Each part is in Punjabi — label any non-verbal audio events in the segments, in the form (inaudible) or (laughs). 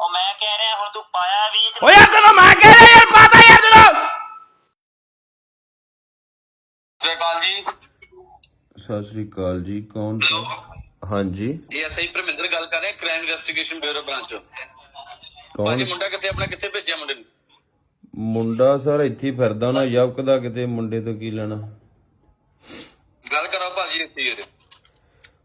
ਉਹ ਮੈਂ ਕਹਿ ਰਿਹਾ ਹੁਣ ਤੂੰ ਪਾਇਆ ਵੀ ਤੇ ਓ ਯਾਰ ਤੈਨੂੰ ਮੈਂ ਕਹਿ ਰਿਹਾ ਯਾਰ ਪਤਾ ਯਾਰ ਤੈਨੂੰ ਸਤਿ ਸ਼੍ਰੀ ਅਕਾਲ ਜੀ। ਸਤਿ ਸ੍ਰੀ ਅਕਾਲ ਜੀ ਕੌਣ ਤੋਂ ਹਾਂਜੀ। ਇਹ ਐਸਆਈ ਪ੍ਰਮਿੰਦਰ ਗੱਲ ਕਰ ਰਹੇ ਕ੍ਰਾਈਮ ਇਨਵੈਸਟੀਗੇਸ਼ਨ ਬਿਊਰੋ ਬ੍ਰਾਂਚ ਕੌਣ? ਭਾਜੀ ਮੁੰਡਾ ਕਿੱਥੇ ਆਪਣਾ ਕਿੱਥੇ ਭੇਜਿਆ ਮੁੰਡੇ ਨੂੰ? ਮੁੰਡਾ ਸਰ ਇੱਥੇ ਹੀ ਫਿਰਦਾ ਨਾ ਯਵਕਦਾ ਕਿਤੇ ਮੁੰਡੇ ਤੋਂ ਕੀ ਲੈਣਾ। ਗੱਲ ਕਰਾਓ ਭਾਜੀ ਇੱਥੇ ਹੀ ਇਹਦੇ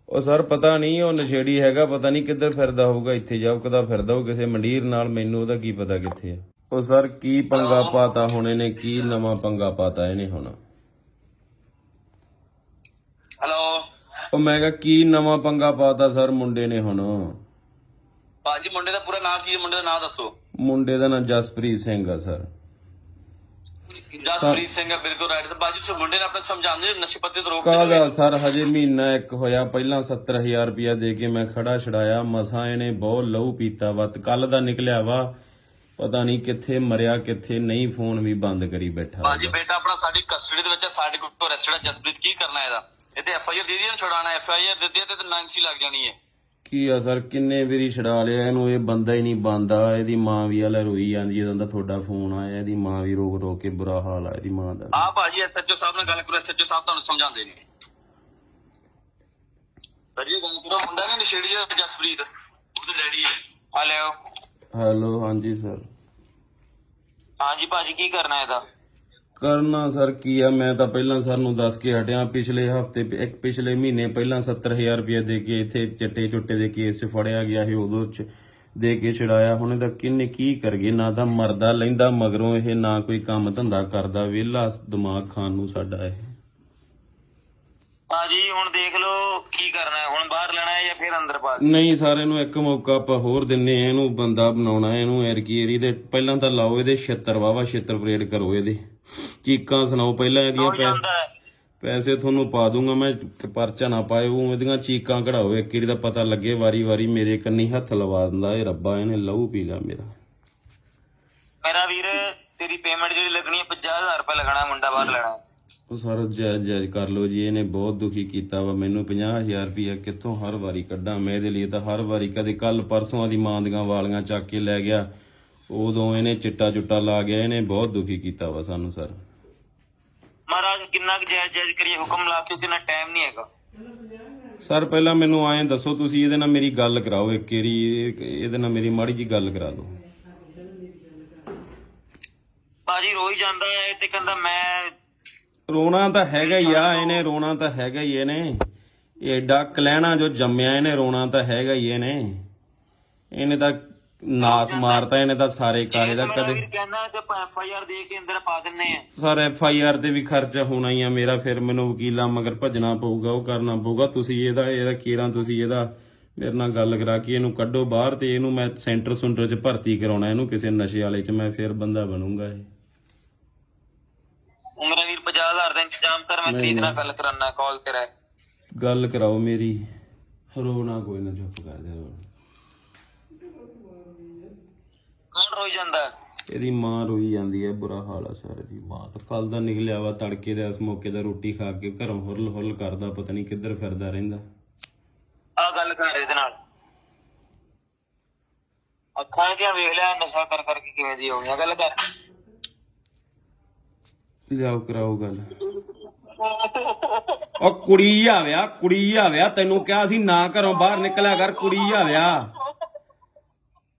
ਉਹ ਸਰ ਪਤਾ ਨਹੀਂ ਉਹ ਨਸ਼ੇੜੀ ਹੈਗਾ ਪਤਾ ਨਹੀਂ ਕਿੱਧਰ ਫਿਰਦਾ ਹੋਊਗਾ ਇੱਥੇ ਯਵਕਦਾ ਫਿਰਦਾ ਉਹ ਕਿਸੇ ਮੰਡੀਰ ਨਾਲ ਮੈਨੂੰ ਉਹਦਾ ਕੀ ਪਤਾ ਕਿੱਥੇ ਆ। ਉਹ ਸਰ ਕੀ ਪੰਗਾ ਪਾਤਾ ਹੁਣ ਇਹਨੇ ਕੀ ਨਵਾਂ ਪੰਗਾ ਪਾਤਾ ਇਹਨੇ ਹੁਣ? ਹੈਲੋ ਉਹ ਮੈਂ ਕਿਹਾ ਕੀ ਨਵਾਂ ਪੰਗਾ ਪਾਤਾ ਸਰ ਮੁੰਡੇ ਨੇ ਹੁਣ? ਭਾਜੀ ਮੁੰਡੇ ਦਾ ਪੂਰਾ ਨਾਮ ਕੀ ਹੈ? ਮੁੰਡੇ ਦਾ ਨਾਮ ਦੱਸੋ। ਮੁੰਡੇ ਦਾ ਨਾਂ ਜਸਪ੍ਰੀਤ ਸਿੰਘ ਆ ਸਰ। ਜਸਪ੍ਰੀਤ ਸਿੰਘ ਹੈ ਬਿਲਕੁਲ ਰਾਈਟ ਤੇ ਭਾਜੀ ਤੁਸੀਂ ਮੁੰਡੇ ਨੇ ਆਪਣੇ ਸਮਝਾਉਂਦੇ ਨਸ਼ੇ ਪੱਤੇ ਤੋਂ ਰੋਕ ਕਾਹਦਾ ਸਰ? ਹਜੇ ਮਹੀਨਾ ਇੱਕ ਹੋਇਆ ਪਹਿਲਾਂ 70000 ਰੁਪਇਆ ਦੇ ਕੇ ਮੈਂ ਖੜਾ ਛਡਾਇਆ। ਮਸਾਂ ਇਹਨੇ ਬਹੁਤ ਲਹੂ ਪੀਤਾ ਵਾ ਕੱਲ ਦਾ ਨਿਕਲਿਆ ਵਾ। ਪਤਾ ਨਹੀਂ ਕਿੱਥੇ ਮਰਿਆ ਕਿੱਥੇ ਨਹੀਂ ਫੋਨ ਵੀ ਬੰਦ ਕਰੀ ਬੈਠਾ ਹੋਊਗਾ। ਬੇਟਾ ਆਪਣਾ ਸਾਡੀ ਕਸਟਡੀ ਦੇ ਵਿੱਚ ਹੈ, ਸਾਡੇ ਕੋਲ ਅਰੈਸਟਡ ਹੈ ਜਸਪ੍ਰੀਤ ਕੀ ਕਰਨਾ ਇਹਦਾ? ਇਹਦੇ ਐਫਆਈਆਰ ਦੇ ਦੀ ਨਾ ਛੁਡਾਣਾ ਐਫਆਈਆਰ ਦਿੱਤੀ ਹੈ ਤੇ ਨਾਂਸੀ ਲੱਗ ਜਾਣੀ ਹੈ। ਕੀ ਆ ਸਰ? ਕਿੰਨੇ ਵਾਰੀ ਛਡਾ ਲਿਆ ਇਹਨੂੰ? ਇਹ ਬੰਦਾ ਹੀ ਨਹੀਂ ਬੰਦਾ ਇਹਦੀ ਮਾਂ ਵੀ ਹਲੇ ਰੋਈ ਜਾਂਦੀ ਜਦੋਂ ਦਾ ਤੁਹਾਡਾ ਫੋਨ ਆਇਆ। ਇਹਦੀ ਮਾਂ ਵੀ ਰੋ ਰੋ ਕੇ ਬੁਰਾ ਹਾਲ ਆ ਇਹਦੀ ਮਾਂ ਦਾ। ਆ ਭਾਜੀ ਐਸਐਚਓ ਸਾਹਿਬ ਨਾਲ ਗੱਲ ਕਰੋ। ਐਸਐਚਓ ਸਾਹਿਬ ਤੁਹਾਨੂੰ ਸਮਝਾਉਂਦੇ ਨੇ। ਸਰ ਜੀ ਗੱਲ ਕਰੋ। ਮੁੰਡਾ ਨੇ ਨਸ਼ੇੜੀ ਜਸਪ੍ਰੀਤ। ਉਹਦੇ ਡੈਡੀ ਹੈ ਹਲੋ ਹੈਲੋ ਹਾਂਜੀ ਸਰ ਹਾਂਜੀ ਭਾਜੀ ਕੀ ਕਰਨਾ ਇਹਦਾ? ਕਰਨਾ ਸਰ ਕੀ ਆ? ਮੈਂ ਤਾਂ ਪਹਿਲਾਂ ਸਰ ਨੂੰ ਦੱਸ ਕੇ ਹਟਿਆ। ਪਿਛਲੇ ਹਫ਼ਤੇ, ਇੱਕ ਪਿਛਲੇ ਮਹੀਨੇ ਪਹਿਲਾਂ 70000 ਰੁਪਏ ਦੇ ਕੇ ਇੱਥੇ ਚਿੱਟੇ ਚੁੱਟੇ ਦੇ ਕੇਸ 'ਚ ਫੜਿਆ ਗਿਆ ਸੀ। ਉਦੋਂ 'ਚ ਦੇ ਕੇ ਛਡਾਇਆ। ਹੁਣ ਇਹਦਾ ਕਿੰਨੇ ਕੀ ਕਰ ਨਾ ਤਾਂ ਮਰਦਾ ਲੈਂਦਾ, ਮਗਰੋਂ ਇਹ ਨਾ ਕੋਈ ਕੰਮ ਧੰਦਾ ਕਰਦਾ। ਵਿਹਲਾ ਦਿਮਾਗ ਖਾਨ ਨੂੰ ਸਾਡਾ ਇਹ। ਭਾਜੀ ਹੁਣ ਦੇਖ ਲਓ ਕੀ ਕਰਨਾ ਹੈ। ਹੁਣ ਬਾਹਰ ਲੈਣਾ ਹੈ ਜਾਂ ਫਿਰ ਅੰਦਰ ਪਾ ਦੇਣਾ? ਨਹੀਂ ਸਾਰੇ ਨੂੰ ਇੱਕ ਮੌਕਾ ਆਪਾਂ ਹੋਰ ਦਿੰਨੇ ਆ ਇਹਨੂੰ ਬੰਦਾ ਬਣਾਉਣਾ ਇਹਨੂੰ ਐਰਕੀ ਏਰੀ ਦੇ ਪਹਿਲਾਂ ਤਾਂ ਲਾਓ ਇਹਦੇ 76 ਵਾਵਾ 76 ਪਰੇਡ ਕਰੋ ਇਹਦੇ। ਚੀਕਾਂ ਸੁਣਾਓ ਪਹਿਲਾਂ ਇਹਦੀਆਂ ਹੋ ਪੈ ਜਾਂਦਾ ਹੈ। ਪੈਸੇ ਤੁਹਾਨੂੰ ਪਾ ਦੂੰਗਾ ਮੈਂ ਕਿ ਪਰਚਾ ਨਾ ਪਾਇਓ ਇਹਦੀਆਂ ਚੀਕਾਂ ਕਢਾਓ। ਇੱਕ ਵਾਰੀ ਦਾ ਪਤਾ ਲੱਗੇ ਵਾਰੀ ਵਾਰੀ ਮੇਰੇ ਕੰਨੀ ਹੱਥ ਲਵਾ ਦਿੰਦਾ ਇਹ ਰੱਬਾ ਇਹਨੇ ਲਹੂ ਪੀ ਲਿਆ ਮੇਰਾ। ਮੇਰਾ ਵੀਰ ਤੇਰੀ ਪੇਮੈਂਟ ਜਿਹੜੀ ਲੱਗਣੀ ਹੈ 50000 ਰੁਪਏ ਲੱਗਣਾ ਮੁੰਡਾ ਬਾਹਰ ਲੈਣਾ ਹੈ। ਉਹ ਸਰ ਜਾਇਜ਼ ਜਾਇਜ਼ ਕਰ ਲਓ ਜੀ ਇਹਨੇ ਬਹੁਤ ਦੁਖੀ ਕੀਤਾ ਵਾ। ਮੈਨੂੰ 50000 ਰੁਪਇਆ ਕਿੱਥੋਂ ਹਰ ਵਾਰੀ ਕੱਢਾਂ ਮੈਂ ਇਹਦੇ ਲਈ ਤਾਂ ਹਰ ਵਾਰੀ ਕਦੇ ਕੱਲ ਪਰਸੋਂ ਦੀ ਮਾਂ ਦੀਆਂ ਵਾਲੀਆਂ ਚੱਕ ਕੇ ਲੈ ਗਿਆ। ਉਦੋਂ ਇਹਨੇ ਚਿੱਟਾ ਚੁੱਟਾ ਲਾ ਗਿਆ ਇਹਨੇ ਬਹੁਤ ਦੁਖੀ ਕੀਤਾ ਵਾ ਸਾਨੂੰ ਸਰ। ਮਹਾਰਾਜ ਕਿੰਨਾ ਕੁ ਜਾਇਜ਼ ਜਾਇਜ਼ ਕਰੀਏ ਹੁਕਮ ਲਾ ਕਿਉਂਕਿ ਨਾ ਟਾਈਮ ਨਹੀਂ ਹੈਗਾ। ਸਰ ਪਹਿਲਾਂ ਮੈਨੂੰ ਐਂ ਦੱਸੋ ਤੁਸੀਂ ਇਹਦੇ ਨਾਲ ਮੇਰੀ ਗੱਲ ਕਰਾਓ ਇੱਕ ਵਾਰੀ ਇਹ- ਇਹਦੇ ਨਾਲ ਮੇਰੀ ਮਾੜੀ ਜੀ ਗੱਲ ਕਰਾ ਦਿਓ। ਭਾਜੀ ਰੋਈ ਜਾਂਦਾ ਹੈ ਤੇ ਕਹਿੰਦਾ ਮੈਂ ਰੋਣਾ ਤਾਂ ਹੈਗਾ ਹੀ ਆ ਇਹਨੇ ਰੋਣਾ ਤਾਂ ਹੈਗਾ ਹੀ ਇਹਨੇ। ਇਹ ਐਡਾ ਕਲੈਣਾ ਜੋ ਜੰਮਿਆ ਇਹਨੇ ਰੋਣਾ ਤਾਂ ਹੈਗਾ ਹੀ ਇਹਨੇ। ਇਹਨੇ ਤਾਂ ਨਾਸ ਮਾਰਤਾ ਇਹਨੇ ਤਾਂ ਸਾਰੇ ਕਾਲੇ ਦਾ ਕਦੇ ਕਹਿੰਦਾ ਐਫ ਆਈ ਆਰ ਦੇ ਕੇ ਅੰਦਰ ਪਾ ਦਿੰਨੇ ਆ। ਸਰ ਐਫ ਆਈ ਆਰ ਤੇ ਵੀ ਖਰਚਾ ਹੋਣਾ ਹੀ ਆ ਮੇਰਾ ਫਿਰ ਮੈਨੂੰ ਵਕੀਲਾਂ ਮਗਰ ਭੱਜਣਾ ਪਊਗਾ ਉਹ ਕਰਨਾ ਪਊਗਾ। ਤੁਸੀਂ ਇਹਦਾ ਇਹਦਾ ਕੀਰਾਂ ਤੁਸੀਂ ਇਹਦਾ ਮੇਰੇ ਨਾਲ ਗੱਲ ਕਰਾ ਕੇ ਇਹਨੂੰ ਕੱਢੋ ਬਾਹਰ ਤੇ ਇਹਨੂੰ ਮੈਂ ਸੈਂਟਰ ਸੁੰਟਰ 'ਚ ਭਰਤੀ ਕਰਾਉਣਾ ਇਹਨੂੰ ਕਿਸੇ ਨਸ਼ੇ ਵਾਲੇ 'ਚ ਮੈਂ ਫਿਰ ਬੰਦਾ ਬਣੂੰਗਾ ਇਹ। ਵੀਰ 50000 ਦਾ ਇੰਤਜ਼ਾਮ ਕਰ ਮੈਂ ਤੇਰੀ ਨਾਲ। ਗੱਲ ਕਰਾਨਾ ਕਾਲ ਤੇ ਰਹਿ। ਗੱਲ ਕਰਾਓ ਮੇਰੀ। ਰੋਣਾ ਕੋਈ ਨਾ ਚੁੱਪ ਕਰ ਜਾ ਰੋ। ਕੌਣ ਰੋਈ ਜਾਂਦਾ? ਇਹਦੀ ਮਾਂ ਰੋਈ ਜਾਂਦੀ ਹੈ ਬੁਰਾ ਹਾਲ ਆ ਸਰ ਦੀ। ਮਾਂ ਤਾਂ ਕੱਲ ਦਾ ਨਿਕਲਿਆ ਵਾ ਤੜਕੇ ਦੇ ਇਸ ਮੌਕੇ ਦਾ ਰੋਟੀ ਖਾ ਕੇ ਘਰੋਂ ਹੁਰਲ ਹੁਰਲ ਕਰਦਾ ਪਤਾ ਨਹੀਂ ਕਿੱਧਰ ਫਿਰਦਾ ਰਹਿੰਦਾ। ਆ ਗੱਲ ਕਰ ਇਹਦੇ ਨਾਲ। ਅੱਖਾਂ ਇਹਦੀਆਂ ਵੇਖ ਲਿਆ ਨਸ਼ਾ ਕਰ ਕਰਕੇ ਕਿਵੇਂ ਦੀ ਹੋ ਗਈਆਂ ਗੱਲ ਕਰ। ਲਿਆਓ ਕਰਾਓ ਗੱਲ। ਉਹ ਕੁੜੀ ਆਵਿਆ ਕੁੜੀ ਆਵਿਆ ਤੈਨੂੰ ਕਿਹਾ ਸੀ ਨਾ ਘਰੋਂ ਬਾਹਰ ਨਿਕਲਿਆ ਕਰ ਕੁੜੀ ਆਵਿਆ।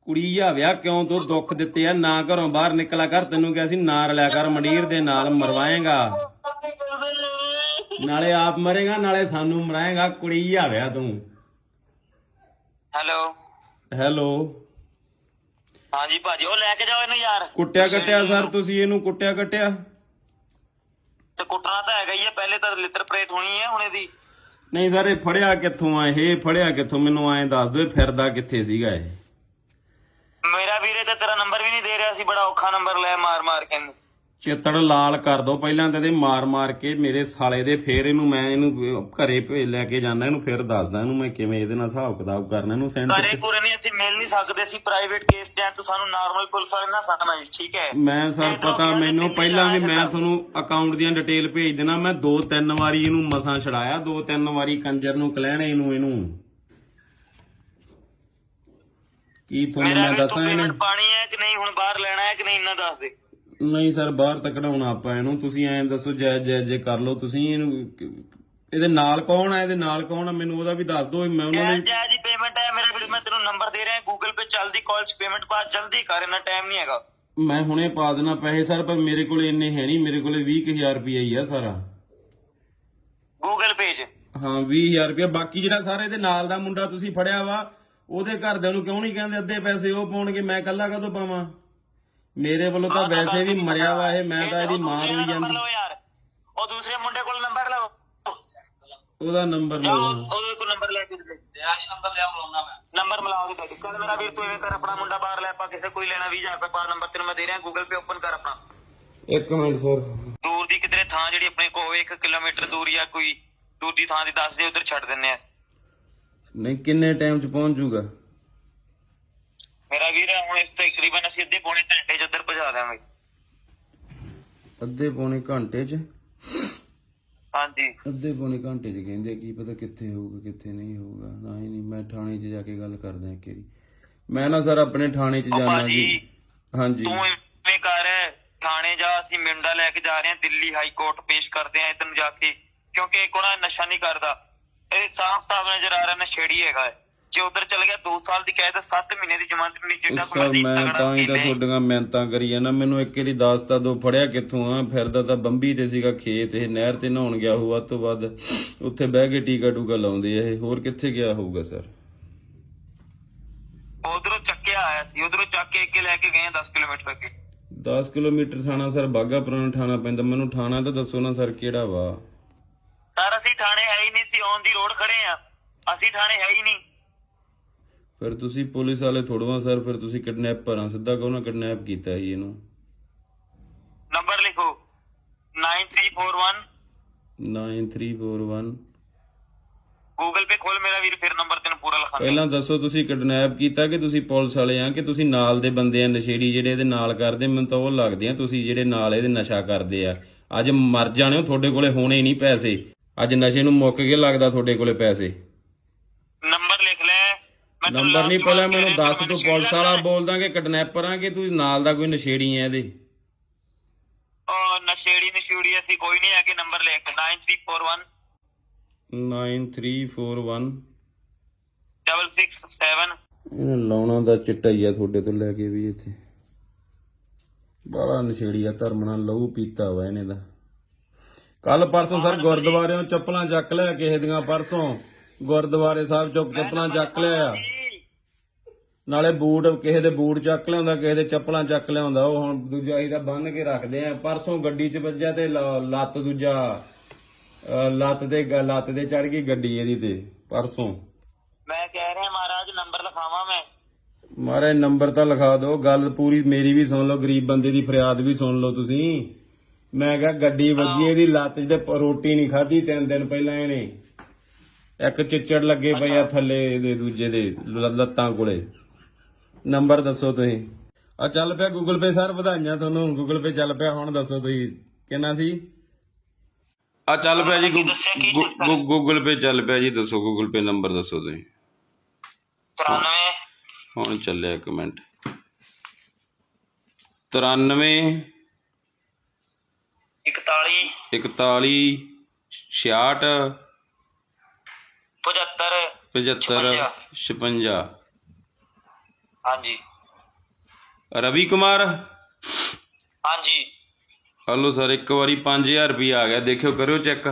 ਕੁੜੀ ਆਵਿਆ ਕਿਉਂ ਤੂੰ ਦੁੱਖ ਦਿੱਤੇ ਆ? ਨਾ ਘਰੋਂ ਬਾਹਰ ਨਿਕਲਿਆ ਕਰ ਤੈਨੂੰ ਕਿਹਾ ਸੀ ਨਾ ਰਲਿਆ ਕਰ ਮੰਡੀਰ ਦੇ ਨਾਲ ਮਰਵਾਏਗਾ। ਨਾਲੇ ਆਪ ਮਰੇਗਾ ਨਾਲੇ ਸਾਨੂੰ ਮਰਾਏਗਾ ਕੁੜੀ ਆਵਿਆ ਤੂੰ। ਹੈਲੋ। ਹੈਲੋ। ਹਾਂਜੀ ਭਾਜੀ ਉਹ ਲੈ ਕੇ ਜਾਓ ਇਹਨੂੰ ਯਾਰ। ਕੁੱਟਿਆ ਕੱਟਿਆ ਸਰ ਤੁਸੀਂ ਇਹਨੂੰ ਕੁੱਟਿਆ ਕੱਟਿਆ ਤੇ ਕੁੱਟਣਾ ਤਾਂ ਹੈਗਾ ਹੀ ਹੈ ਪਹਿਲੇ ਤਾਂ ਲਿੱਤਰ ਪਲੇਟ ਹੋਣੀ ਹੈ ਹੁਣ ਇਹਦੀ ਨਹੀਂ ਸਰ ਇਹ ਫੜਿਆ ਕਿੱਥੋਂ ਆ? ਇਹ ਫੜਿਆ ਕਿੱਥੋਂ? ਮੈਨੂੰ ਐਂ ਦੱਸ ਦਿਓ ਇਹ ਫਿਰਦਾ ਕਿੱਥੇ ਸੀਗਾ ਇਹ? ਮੇਰਾ ਵੀਰੇ ਤੇ ਤੇਰਾ ਨੰਬਰ ਵੀ ਨਹੀਂ ਦੇ ਰਿਹਾ ਸੀ ਬੜਾ ਔਖਾ ਨੰਬਰ ਲੈ ਮਾਰ ਮਾਰ ਕੇ ਇਹਨੂੰ। ਚਿੱਤੜ ਲਾਲ ਕਰ ਦੋ। ਪਹਿਲਾਂ ਤੇ ਇਹਦੇ ਮਾਰ ਮਾਰ ਕੇ ਮੇਰੇ ਸਾਲੇ ਦੇ ਫੇਰ ਇਹਨੂੰ ਮੈਂ ਇਹਨੂੰ ਘਰੇ ਭੇਜ ਲੈ ਕੇ ਜਾਣਾ ਇਹਨੂੰ ਫੇਰ ਦੱਸਦਾ ਇਹਨੂੰ ਮੈਂ ਕਿਵੇਂ ਇਹਦੇ ਨਾਲ ਹਿਸਾਬ ਕਿਤਾਬ ਕਰਨਾ ਇਹਨੂੰ ਸੈਂਟਰ ਘਰੇ ਪੂਰੇ ਨਹੀਂ ਇੱਥੇ ਮਿਲ ਨਹੀਂ ਸਕਦੇ ਸੀ ਪ੍ਰਾਈਵੇਟ ਕੇਸ ਜਾਂ ਤੂੰ ਸਾਨੂੰ ਨਾਰਮਲ ਪੁਲਿਸ ਵਾਲੇ ਨਾ ਸਮਝ ਠੀਕ ਹੈ? ਮੈਂ ਸਰ ਪਤਾ ਮੈਨੂੰ ਪਹਿਲਾਂ ਵੀ ਮੈਂ ਤੁਹਾਨੂੰ ਅਕਾਊਂਟ ਦੀਆਂ ਡਿਟੇਲ ਭੇਜ ਦੇਣਾ ਮੈਂ ਦੋ ਤਿੰਨ ਵਾਰੀ ਇਹਨੂੰ ਮਸਾਂ ਛੜਾਇਆ ਦੋ ਤਿੰਨ ਵਾਰੀ ਕੰਜਰ ਨੂੰ ਕਲਹਿਣੇ ਇਹਨੂੰ ਇਹਨੂੰ। ਕੀ ਤੁਹਾਨੂੰ ਮੈਂ ਦੱਸਾਂ ਇਹਨੇ? ਪਾਣੀ ਹੈ ਕਿ ਨਹੀਂ ਹੁਣ ਬਾਹਰ ਲੈਣਾ ਹੈ ਕਿ ਨਹੀਂ ਇੰਨਾ ਦੱਸ ਦੇ। ਨਹੀਂ ਸਰ ਬਾਹਰ ਤੱਕ ਕਢਾਉਣਾ ਆਪਾਂ ਇਹਨੂੰ। ਤੁਸੀਂ ਐਂ ਦੱਸੋ ਜੈ ਜੈ ਜੇ ਕਰ ਲਓ ਤੁਸੀਂ ਇਹਨੂੰ ਇਹਦੇ ਨਾਲ ਕੌਣ ਆ? ਇਹਦੇ ਨਾਲ ਕੌਣ ਆ? ਮੈਨੂੰ ਉਹਦਾ ਵੀ ਦੱਸ ਦਿਓ ਮੈਂ ਉਹਨਾਂ ਨੇ ਜੈ ਜੀ ਪੇਮੈਂਟ ਹੈ ਮੇਰਾ ਵੀਰ ਮੈਂ ਤੈਨੂੰ ਨੰਬਰ ਦੇ ਰਿਹਾ ਗੂਗਲ ਪੇ ਚੱਲਦੀ ਕਾਲ ਚ ਪੇਮੈਂਟ ਪਾ ਜਲਦੀ ਕਰ ਇੰਨਾ ਟਾਈਮ ਨਹੀਂ ਹੈਗਾ। ਮੈਂ ਹੁਣੇ ਪਾ ਦੇਣਾ ਪੈਸੇ ਸਰ ਪਰ ਮੇਰੇ ਕੋਲ ਇੰਨੇ ਹੈ ਨਹੀਂ ਮੇਰੇ ਕੋਲੇ 20000 ਰੁਪਇਆ ਹੀ ਆ ਸਾਰਾ। ਗੂਗਲ ਪੇ 'ਚ। ਹਾਂ 20000 ਰੁਪਇਆ ਬਾਕੀ ਜਿਹੜਾ ਸਾਰਾ ਇਹਦੇ ਨਾਲ ਦਾ ਮੁੰਡਾ ਤੁਸੀਂ ਫੜਿਆ ਵਾ ਉਹਦੇ ਘਰਦਿਆਂ ਨੂੰ ਕਿਉਂ ਨਹੀਂ ਕਹਿੰਦੇ ਅੱਧੇ ਪੈਸੇ ਉਹ ਪਾਉਣਗੇ ਮੈਂ ਇਕੱਲਾ ਕਦੋਂ ਪਾਵਾਂ? ਮੇਰੇ ਵੱਲੋਂ ਤਾਂ ਵੈਸੇ ਵੀ ਮਰਿਆ ਵਾ ਇਹ ਮੈਂ ਤਾਂ ਇਹਦੀ ਮਾਂ ਰੋਈ ਜਾਂਦੀ। ਯਾਰ। ਉਹ ਦੂਸਰੇ ਮੁੰਡੇ ਕੋਲ ਨੰਬਰ ਲਓ। ਉਹਦਾ ਨੰਬਰ ਲਓ। ਉਹਦੇ ਕੋਲ ਨੰਬਰ ਲੈ ਕੇ ਦੇ। ਆ ਜੀ ਨੰਬਰ ਲਿਆ ਬੁਲਾਉਣਾ ਮੈਂ। ਨੰਬਰ ਮਿਲਾਓ ਦੇ ਚੱਲ ਮੇਰਾ ਵੀਰ ਤੂੰ ਐਵੇਂ ਕਰ ਆਪਣਾ ਮੁੰਡਾ ਬਾਹਰ ਲੈ ਆਪਾਂ ਕਿਸੇ ਕੋਈ ਲੈਣਾ 20000 ਰੁਪਏ ਪਾ ਨੰਬਰ ਤੈਨੂੰ ਮੈਂ ਦੇ ਰਿਹਾ। ਗੂਗਲ ਪੇ ਓਪਨ ਕਰ ਆਪਣਾ। ਇੱਕ ਮਿੰਟ ਸਰ। ਦੂਰ ਦੀ ਕਿਧਰੇ ਥਾਂ ਜਿਹੜੀ ਆਪਣੇ ਕੋਲ ਹੋਵੇ 1 ਕਿਲੋਮੀਟਰ ਦੂਰ ਜਾਂ ਕੋਈ ਦੂਰ ਦੀ ਥਾਂ ਦੀ ਦੱਸ ਦੇ ਉਧਰ ਛੱਡ ਦਿੰਨੇ ਆ। ਨਹੀਂ ਕਿੰਨੇ ਟਾਈਮ ਚ ਪਹੁੰਚ ਜੂਗਾ? ਮੇਰਾ ਵੀਰ ਹੁਣ ਇਸ ਤੋਂ ਤਕਰੀਬਨ ਅਸੀਂ ਅੱਧੇ ਪੌਣੇ ਘੰਟੇ ਚ ਉੱਧਰ ਪਹੁੰਚਾ ਦਿਆਂਗੇ। ਅੱਧੇ ਪੌਣੇ ਘੰਟੇ ਚ? ਹਾਂਜੀ। ਅੱਧੇ ਪੌਣੇ ਘੰਟੇ ਚ ਕਹਿੰਦੇ ਕੀ ਪਤਾ ਕਿੱਥੇ ਹੋਊਗਾ ਕਿੱਥੇ ਨਹੀਂ ਹੋਊਗਾ। ਨਾ ਹੀ ਨਹੀਂ ਮੈਂ ਥਾਣੇ 'ਚ ਜਾ ਕੇ ਗੱਲ ਕਰਦਾ ਇੱਕ ਵਾਰੀ। ਮੈਂ ਨਾ ਸਰ ਆਪਣੇ ਥਾਣੇ 'ਚ ਜਾਣਾ ਭਾਜੀ ਜੀ ਹਾਂਜੀ। ਤੂੰ ਐਵੇਂ ਕਰ ਥਾਣੇ ਜਾ ਅਸੀਂ ਮਿੰਡਾ ਲੈ ਕੇ ਜਾ ਰਹੇ ਹਾਂ ਦਿੱਲੀ ਹਾਈ ਕੋਰਟ ਪੇਸ਼ ਕਰਦੇ ਹਾਂ ਤੈਨੂੰ ਜਾ ਕੇ। ਕਿਉਂਕਿ ਇਹ ਕੋਣਾ ਨਸ਼ਾ ਨਹੀਂ ਕਰਦਾ। ਇਹ ਸਾਫ਼ ਸਾਫ਼ ਨਜ਼ਰ ਆ ਰਿਹਾ ਨਸ਼ੇੜੀ ਹੈਗਾ। ਜੇ ਉਧਰ ਚਲ ਗਿਆ 2 ਸਾਲ ਦੀ ਕੈਦ 7 ਮਹੀਨੇ ਦੀ ਜ਼ਮਾਨਤ ਨਹੀਂ ਜਿੱਡਾ ਉਹ ਸਰ ਮੈਂ ਤਾਂ ਹੀ ਤਾਂ ਤੁਹਾਡੀਆਂ ਮਿਹਨਤਾਂ ਕਰੀ ਜਾਂਦਾ ਮੈਨੂੰ ਇੱਕ ਵਾਰੀ ਦੱਸ ਤਾਂ ਦੋ ਫੜਿਆ ਕਿੱਥੋਂ ਆ? ਫਿਰਦਾ ਤਾਂ ਬੰਬੀ ਤੇ ਸੀਗਾ ਖੇਤ ਇਹ ਨਹਿਰ ਤੇ ਨਹਾਉਣ ਗਿਆ ਹੋਊ। ਵੱਧ ਤੋਂ ਵੱਧ ਉੱਥੇ ਬਹਿ ਕੇ ਟੀਕਾ ਟੂਕਾ ਲਾਉਂਦੇ ਆ ਇਹ। ਹੋਰ ਕਿੱਥੇ ਗਿਆ ਹੋਊਗਾ ਸਰ? ਉਧਰੋਂ ਚੱਕਿਆ ਆਇਆ ਸੀ। ਉਧਰੋਂ ਚੱਕ ਕੇ ਅੱਗੇ ਲੈ ਕੇ ਗਏ 10 ਕਿਲੋਮੀਟਰ ਅੱਗੇ। 10 ਕਿਲੋਮੀਟਰ ਥਾਣਾ ਸਰ ਬਾਗਾ ਪੁਰਾਣਾ ਥਾਣਾ ਪੈਂਦਾ। ਮੈਨੂੰ ਥਾਣਾ ਤਾਂ ਦੱਸੋ ਨਾ ਸਰ ਕਿਹੜਾ ਵਾ? ਸਰ ਅਸੀਂ ਥਾਣੇ ਹੈ ਹੀ ਨਹੀਂ ਸੀ। ਔਨ ਦੀ ਰੋਡ ਖੜੇ ਆ। ਅਸੀਂ ਥਾਣੇ ਹੈ ਹੀ ਨਹੀਂ। ਫਿਰ ਤੁਸੀਂ ਪੁਲਿਸ ਵਾਲੇ ਥੋੜਵਾ ਸਰ ਫਿਰ ਤੁਸੀਂ ਕਿਡਨੈਪਰ ਆ ਸਿੱਧਾ ਕਹੋ ਨਾ ਕਿਡਨੈਪ ਕੀਤਾ ਸੀ ਇਹਨੂੰ। ਨੰਬਰ ਲਿਖੋ। 9341 9341 ਗੂਗਲ ਪੇ ਖੋਲ ਮੇਰਾ ਵੀਰ ਫਿਰ ਨੰਬਰ ਤੈਨੂੰ ਪੂਰਾ ਲਿਖਾ ਪਹਿਲਾਂ ਦੱਸੋ ਤੁਸੀਂ ਕਿਡਨੈਪ ਕੀਤਾ ਕਿ ਤੁਸੀਂ ਪੁਲਿਸ ਵਾਲੇ ਆ ਕਿ ਤੁਸੀਂ ਨਾਲ ਦੇ ਬੰਦੇ ਆ ਨਸ਼ੇੜੀ ਜਿਹੜੇ ਇਹਦੇ ਨਾਲ ਕਰਦੇ? ਮੈਨੂੰ ਤਾਂ ਉਹ ਲੱਗਦੇ ਆ ਤੁਸੀਂ ਜਿਹੜੇ ਨਾਲ ਇਹਦੇ ਨਸ਼ਾ ਕਰਦੇ ਆ। ਅੱਜ ਮਰ ਜਾਣੇ ਹੋ ਤੁਹਾਡੇ ਕੋਲੇ ਹੋਣੇ ਨਹੀਂ ਪੈਸੇ। ਅੱਜ ਨਸ਼ੇ ਨੂੰ ਮੁੱਕ ਕੇ ਲੱਗਦਾ ਤੁਹਾਡੇ ਕੋਲੇ ਪੈਸੇ ਨੰਬਰ ਲਿਖ ਲੈ ਮੈਂ ਤੈਨੂੰ ਨੰਬਰ ਨਹੀਂ ਵਾਰ ਮੈਨੂੰ ਦੱਸ ਤੂੰ ਪੁਲਿਸ ਵਾਲਾ। ਬੋਲਦਾ ਕਿ ਕਿਡਨੈਪਰ ਆ ਕਿ ਤੂੰ ਨਾਲ ਦਾ ਕੋਈ ਨਸ਼ੇੜੀ ਆ ਇਹਦੇ? ਉਹ ਨਸ਼ੇੜੀ ਨਸ਼ੂੜੀ ਅਸੀਂ ਕੋਈ ਨਹੀਂ ਹੈ ਕਿ। ਨੰਬਰ ਲਿਖ 9341 9341 667 ਇਹਨੇ ਲਾਉਣਾ ਦਾ ਚਿੱਟਾ ਹੀ ਆ ਤੁਹਾਡੇ ਤੋਂ ਲੈ ਕੇ ਵੀ ਇੱਥੇ। ਬਾਲਾ ਨਸ਼ੇੜੀ ਆ ਧਰਮ ਨਾਲ ਲਹੂ ਪੀਤਾ ਵਾ ਇਹਨੇ ਦਾ ਕੱਲ ਪਰਸੋਂ ਸਰ ਗੁਰਦੁਆਰਿਓਂ ਚੱਪਲਾਂ ਚੱਕ ਲਿਆ ਕਿਸੇ ਦੀਆਂ ਪਰਸੋਂ ਗੁਰਦੁਆਰੇ ਸਾਹਿਬ ਚੋਂ ਚੱਪਲਾਂ ਚੱਕ ਲਿਆ। ਨਾਲੇ ਬੂਟ ਕਿਸੇ ਦੇ ਬੂਟ ਚੱਕ ਲਿਆਉਂਦਾ ਕਿਸੇ ਦੇ ਚੱਪਲਾਂ ਚੱਕ ਲਿਆਉਂਦਾ ਉਹ ਹੁਣ ਦੂਜਾ ਹੀ ਤਾਂ ਬੰਨ ਕੇ ਰੱਖਦੇ ਆ ਪਰਸੋਂ ਗੱਡੀ 'ਚ ਵੱਜਿਆ ਤੇ ਲ- ਲੱਤ ਦੂਜਾ ਲੱਤ ਤੇ ਗ- ਲੱਤ ਤੇ ਚੜ ਗਈ ਗੱਡੀ ਇਹਦੀ ਤੇ ਪਰਸੋਂ। ਮੈਂ ਕਹਿ ਰਿਹਾ ਮਹਾਰਾਜ ਨੰਬਰ ਲਿਖਾਵਾਂ ਮੈਂ। ਮਾਰੇ ਨੰਬਰ ਤਾਂ ਲਿਖਾ ਦਿਓ। ਗੱਲ ਪੂਰੀ ਮੇਰੀ ਵੀ ਸੁਣ ਲਓ ਗਰੀਬ ਬੰਦੇ ਦੀ ਫਰਿਆਦ ਵੀ ਸੁਣ ਲਓ ਤੁਸੀਂ। ਮੈਂ ਕਿਹਾ ਗੱਡੀ ਵੱਜੀ ਇਹਦੀ ਲੱਤ 'ਚ ਤੇ ਪ- ਰੋਟੀ ਨਹੀਂ ਖਾਧੀ ਤਿੰਨ ਦਿਨ ਪਹਿਲਾਂ ਇਹਨੇ। ਇੱਕ ਚਿੱਚੜ ਲੱਗੇ ਪਏ ਆ ਥੱਲੇ ਇਹਦੇ ਦੂਜੇ ਦੇ ਲ- ਲੱਤਾਂ ਕੋਲੇ। ਨੰਬਰ ਦੱਸੋ ਤੁਸੀਂ। ਆ ਚੱਲ ਪਿਆ ਗੂਗਲ ਪੇ ਸਰ ਵਧਾਈਆਂ ਤੁਹਾਨੂੰ। ਗੂਗਲ ਪੇ ਚੱਲ ਪਿਆ। ਹੁਣ ਦੱਸੋ ਤੁਸੀਂ ਕਿੰਨਾ ਸੀ? ਆ ਚੱਲ ਪਿਆ ਜੀ ਗੂਗਲ ਪੇ ਚੱਲ ਪਿਆ? ਜੀ ਦੱਸੋ ਗੂਗਲ ਪੇ ਨੰਬਰ ਦੱਸੋ ਤੁਸੀਂ। 93 ਹੁਣ ਚੱਲਿਆ ਇੱਕ ਮਿੰਟ। 93 41 41 66 75 75 56 ਹਾਂਜੀ। ਰਵੀ ਕੁਮਾਰ। ਹਾਂਜੀ। ਹਲੋ ਸਰ ਇੱਕ ਵਾਰੀ 5000 ਰੁਪਏ ਆ ਗਿਆ। ਦੇਖਿਓ ਕਰਿਓ ਚੈੱਕ।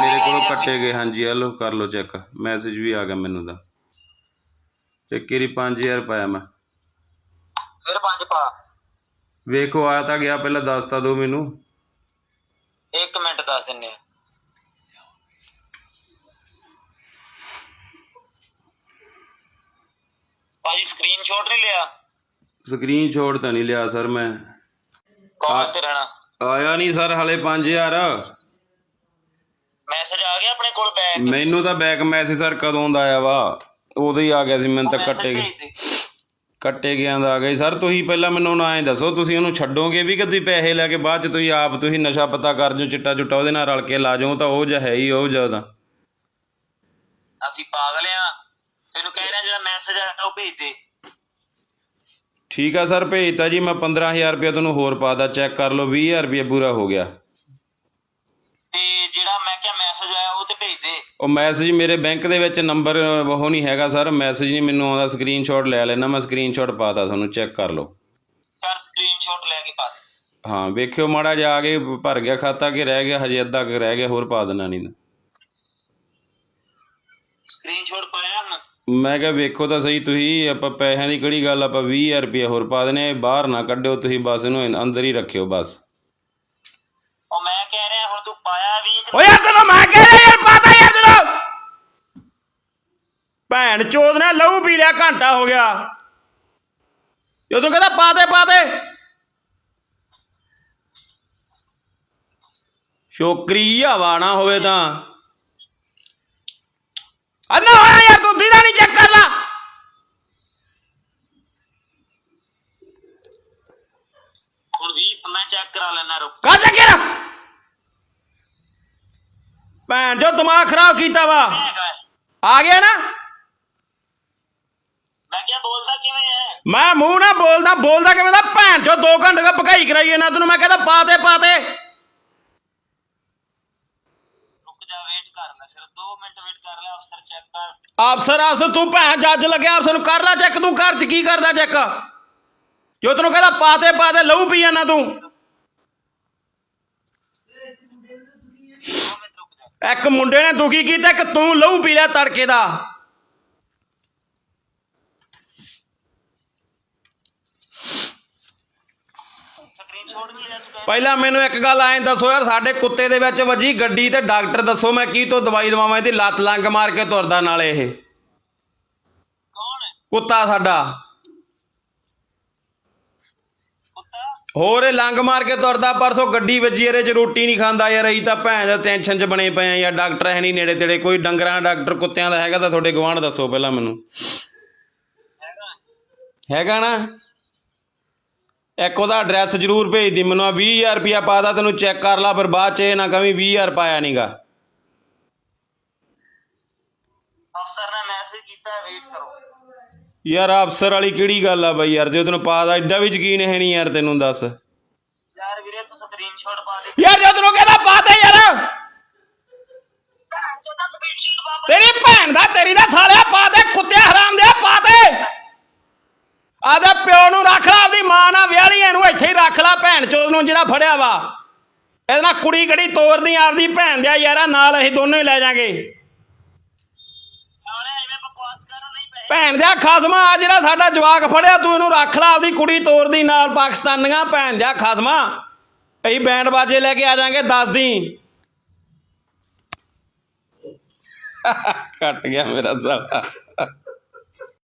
ਮੇਰੇ ਕੋਲੋਂ ਕੱਟੇ ਗਏ। ਹਾਂਜੀ ਹਲੋ ਕਰ ਲਓ ਚੈੱਕ। ਮੈਸੇਜ ਵੀ ਆ ਗਿਆ ਮੈਨੂੰ ਦਾ ਇੱਕ ਵਾਰੀ 5000 ਪਾਇਆ ਮੈਂ। ਫਿਰ ਪੰਜ ਪਾ। ਵੇਖੋ ਆਇਆ ਤਾਂ ਗਿਆ ਪਹਿਲਾਂ ਦੱਸ ਤਾਂ ਦਿਓ ਮੈਨੂੰ। ਇੱਕ ਮਿੰਟ ਦੱਸ ਦਿੰਨੇ ਸਕਰੀਨਸ਼ਾਟ ਨਹੀਂ ਲਿਆ? ਸਕਰੀਨਸ਼ਾਟ ਤਾਂ ਨਹੀਂ ਲਿਆ ਸਰ ਮੈਂ। ਕਾਲ ਤੇ ਰਹਿਣਾ? ਆਇਆ ਨਹੀਂ ਸਰ ਹਲੇ 5000 ਮੈਸੇਜ ਆ ਗਿਆ ਆਪਣੇ ਕੋਲ ਬੈਕ ਮੈਨੂੰ ਤਾਂ ਬੈਕ ਮੈਸੇਜ ਸਰ ਕਦੋਂ ਦਾ ਆਇਆ ਵਾ? ਉਦੋਂ ਹੀ ਆ ਗਿਆ ਸੀ ਮੈਨੂੰ ਤਾਂ ਕੱਟੇ ਗਏ ਕੱਟੇ ਗਿਆ ਦਾ ਆ ਗਏ ਸਰ ਤੁਸੀਂ ਪਹਿਲਾਂ ਮੈਨੂੰ ਨਾ ਐਂ ਦੱਸੋ ਤੁਸੀਂ ਉਹਨੂੰ ਛੱਡੋਗੇ ਵੀ ਕਿ ਤੁਸੀਂ ਪੈਸੇ ਲੈ ਕੇ ਬਾਅਦ ਚ ਤੁਸੀਂ ਆਪ ਤੁਸੀਂ ਨਸ਼ਾ ਪਤਾ ਕਰ ਜਿਓ ਚਿੱਟਾ ਚੁੱਟਾ ਉਹਦੇ ਨਾਲ ਰਲ ਕੇ ਲਾ ਜਾਓ ਤਾਂ ਉਹ ਜਿਹਾ ਹੈ ਹੀ ਉਹ ਜਿਹਾ ਤਾਂ ਅਸੀਂ ਪਾਗਲ ਆ। ਤੈਨੂੰ ਕਹਿ ਰਿਹਾ ਜਿਹੜਾ ਮੈਸੇਜ ਆਇਆ ਉਹ ਭੇਜ ਦੇ। ਠੀਕ ਆ ਸਰ ਭੇਜਤਾ ਜੀ ਮੈਂ 15000 ਰੁਪਏ ਤੁਹਾਨੂੰ ਹੋਰ ਪਾਦਾ ਚੈੱਕ ਕਰ ਲਓ 20000 ਰੁਪਏ ਪੂਰਾ ਹੋ ਗਿਆ। ਤੇ ਜਿਹੜਾ ਮੈਂ ਕਿਹਾ ਮੈਸੇਜ ਆਇਆ ਉਹ ਤੇ ਭੇਜ ਦੇ। ਉਹ ਮੈਸੇਜ ਮੇਰੇ ਬੈਂਕ ਦੇ ਵਿੱਚ ਨੰਬਰ ਉਹ ਨਹੀਂ ਹੈਗਾ ਸਰ ਮੈਸੇਜ ਨਹੀਂ ਮੈਨੂੰ ਆਉਂਦਾ ਸਕਰੀਨਸ਼ਾਟ ਲੈ ਲੈਣਾ ਮੈਂ ਸਕਰੀਨਸ਼ਾਟ ਪਾਤਾ ਤੁਹਾਨੂੰ ਚੈੱਕ ਕਰ ਲਓ। ਕਰ ਸਕਰੀਨਸ਼ਾਟ ਲੈ ਕੇ ਪਾ ਦੇ। ਹਾਂ ਵੇਖਿਓ ਮਾੜਾ ਜਿਹਾ ਆ ਕੇ ਭਰ ਗਿਆ ਖਾਤਾ ਕਿ ਰਹਿ ਗਿਆ ਹਜੇ ਅੱਧਾ ਕੁ ਰਹਿ ਗਿਆ ਹੋਰ ਪਾ ਦੇਣਾ ਨਹੀਂ। ਸਕਰੀਨਸ਼ਾਟ ਮੈਂ ਕਿਹਾ ਵੇਖੋ ਤਾਂ ਸਹੀ ਤੁਸੀਂ ਆਪਾਂ ਪੈਸਿਆਂ ਦੀ ਕਿਹੜੀ ਗੱਲ ਆਪਾਂ 20000 ਰੁਪਏ ਹੋਰ ਪਾ ਦੇਣੇ ਬਾਹਰ ਨਾ ਕੱਢਿਓ ਤੁਸੀਂ ਬਸ ਇਹਨੂੰ ਅੰਦਰ ਹੀ ਰੱਖਿਓ ਬਸ। ਉਹ ਮੈਂ ਕਹਿ ਰਿਹਾ ਹੁਣ ਤੂੰ ਪਾਇਆ ਵੀ ਓ ਯਾਰ ਤੈਨੂੰ ਮੈਂ ਕਹਿ ਰਿਹਾ ਯਾਰ ਪਾਤਾ ਯਾਰ ਤੈਨੂੰ। ਭੈਣ ਚੋਦ ਨੇ ਲਹੂ ਪੀ ਲਿਆ ਘੰਟਾ ਹੋ ਗਿਆ। ਜਦੋਂ ਕਹਿੰਦਾ ਪਾ ਦੇ ਪਾ ਦੇ ਸ਼ੋਕਰੀ ਹਵਾ ਨਾ ਹੋਵੇ ਤਾਂ ਅੰਨਾ ਹੋਇਆ ਯਾਰ। ਤੂੰ ਦੀਦਾ ਨਹੀਂ ਚੈੱਕ ਕਰ ਲਾ ਹੁਣ ਵੀ ਮੈਂ ਚੈੱਕ ਕਰਾ ਲੈਣਾ ਰੁਕ। ਕਰ ਜਾ ਕੇ ਭੈਣ ਜੋ ਦਿਮਾਗ ਖਰਾਬ ਕੀਤਾ ਵਾ। ਆ ਗਿਆ ਨਾ? ਮੈਂ ਕਿਹਾ ਬੋਲਦਾ ਕਿਵੇਂ ਹੈ? ਮੈਂ ਮੂੰਹ ਨਾ ਬੋਲਦਾ ਬੋਲਦਾ ਕਿਵੇਂ ਦਾ? ਭੈਣ ਚੋ 2 ਘੰਟੇ ਦਾ ਭਕਾਈ ਕਰਾਈ ਨਾ ਤੈਨੂੰ ਮੈਂ ਕਹਿੰਦਾ ਪਾ ਦੇ ਪਾ ਦੇ ਰੁਕ ਜਾ ਵੇਟ ਕਰ ਲੈ ਸਿਰ 2 ਮਿੰਟ ਵੇਟ ਕਰ ਲੈ ਅਫਸਰ ਅਫਸਰ ਤੂੰ ਭੈਣ ਜੱਜ ਲੱਗਿਆ, ਅਫਸਰ ਨੂੰ ਕਰ ਲੈ ਚੈੱਕ ਤੂੰ ਘਰ ਚ ਕੀ ਕਰਦਾ ਚੈੱਕ ਜੋ ਤੈਨੂੰ ਕਹਿੰਦਾ, ਪਾਤੇ ਪਾਤੇ, ਲਹੂ ਪੀ ਜਾਣਾ ਤੂੰ। ਇੱਕ ਮੁੰਡੇ ਨੇ ਦੁਖੀ ਕੀਤਾ ਕਿ ਤੂੰ ਲਹੂ ਪੀ ਲਿਆ ਤੜਕੇ ਦਾ ਸਕਰੀਨਸ਼ਾਟ ਨਹੀਂ ਲਿਆ ਤੂੰ ਕਹਿ ਪਹਿਲਾਂ ਮੈਨੂੰ ਇੱਕ ਗੱਲ ਐਂ ਦੱਸੋ ਯਾਰ ਸਾਡੇ ਕੁੱਤੇ ਦੇ ਵਿੱਚ ਵੱਜੀ ਗੱਡੀ ਤੇ ਡਾਕਟਰ ਦੱਸੋ ਮੈਂ ਕੀ ਤੋਂ ਦਵਾਈ ਦਵਾਵਾਂ ਇਹਦੀ ਲੱਤ ਲੰਗ ਮਾਰ ਕੇ ਤੁਰਦਾ ਨਾਲੇ ਇਹ। ਕੌਣ ਹੈ? ਕੁੱਤਾ ਸਾਡਾ। ਕੁੱਤਾ? ਹੋਰ ਇਹ ਲੰਗ ਮਾਰ ਕੇ ਤੁਰਦਾ ਪਰਸੋਂ ਗੱਡੀ ਵੱਜੀ ਇਹਦੇ ਚ ਰੋਟੀ ਨਹੀਂ ਖਾਂਦਾ ਯਾਰ ਅਸੀਂ ਤਾਂ ਭੈਣ ਦਾ ਟੈਨਸ਼ਨ ਚ ਬਣੇ ਪਏ ਆ ਯਾਰ ਡਾਕਟਰ ਹੈ ਨਹੀਂ ਨੇੜੇ ਤੇੜੇ ਕੋਈ ਡੰਗਰਾਂ ਦਾ ਡਾਕਟਰ ਕੁੱਤਿਆਂ ਦਾ ਹੈਗਾ ਤਾਂ ਤੁਹਾਡੇ ਗਵਾਂਢ ਦੱਸੋ ਪਹਿਲਾਂ ਮੈਨੂੰ। ਹੈਗਾ। ਹੈਗਾ ਨਾ? ਇੱਕ ਉਹਦਾ ਐਡਰੈਸ ਜ਼ਰੂਰ ਭੇਜ ਦੀ ਮੈਨੂੰ ਆ 20000 ਰੁਪਿਆ ਪਾਦਾ ਤੈਨੂੰ ਚੈੱਕ ਕਰ ਲਾ ਫਿਰ ਬਾਅਦ ਚ ਇਹ ਨਾ ਕਵੀਂ 20000 ਪਾਇਆ ਨਹੀਂਗਾ ਅਫਸਰ ਨੇ ਮੈਸੇਜ ਕੀਤਾ ਵੇਟ ਕਰੋ। ਯਾਰ ਅਫਸਰ ਵਾਲੀ ਕਿਹੜੀ ਗੱਲ ਆ ਬਈ ਯਾਰ ਜੇ ਤੈਨੂੰ ਪਾਦਾ ਐਡਾ ਵੀ ਯਕੀਨ ਹੈ ਨਹੀਂ ਯਾਰ ਤੈਨੂੰ ਦੱਸ। ਯਾਰ ਵੀਰੇ ਤੂੰ ਸਕਰੀਨਸ਼ਾਟ ਪਾ ਦੇ। ਯਾਰ ਜੇ ਤੈਨੂੰ ਕਹਿੰਦਾ ਪਾ ਦੇ ਯਾਰ। ਭੈਣ ਚੋਦਾ ਸਕਰੀਨਸ਼ਾਟ ਪਾ ਤੇਰੀ ਭੈਣ ਦਾ ਤੇਰੀ ਦਾ ਸਾਲਿਆ ਪਾ ਦੇ ਕੁੱਤੇ ਹਰਾਮ ਦੇ ਪਾ ਦੇ। ਆਦਾ ਪਿਓ ਨੂੰ ਰੱਖ ਲਾ ਆਪਦੀ ਮਾਂ ਨਾਲ ਵਿਆਹਲੀ ਇਹਨੂੰ ਇੱਥੇ ਹੀ ਰੱਖ ਲਾ ਭੈਣ ਚੋਦ ਨੂੰ ਜਿਹੜਾ ਫੜਿਆ ਵਾ। ਇਹਦੇ ਨਾਲ ਕੁੜੀ ਕੜੀ ਤੋਰਦੀ ਆਪਦੀ ਭੈਣ ਦੇ ਯਾਰਾ ਨਾਲ ਅਸੀਂ ਦੋਨੋਂ ਹੀ ਲੈ ਜਾਾਂਗੇ। ਭੈਣ ਦਿਆ ਖਸਮਾ ਆ ਜਿਹੜਾ ਸਾਡਾ ਜਵਾਕ ਫੜਿਆ ਤੂੰ ਇਹਨੂੰ ਰੱਖ ਲਾ ਆਪਦੀ ਕੁੜੀ ਤੋਰਦੀ ਨਾਲ ਪਾਕਿਸਤਾਨੀਆਂ ਭੈਣ ਦਿਆ ਖਸਮਾ ਅਸੀਂ ਬੈਂਡ ਬਾਜੇ ਲੈ ਕੇ ਆ ਜਾਾਂਗੇ ਦੱਸ ਦੀ। (laughs) ਕੱਟ ਗਿਆ ਮੇਰਾ ਸਾਲਾ।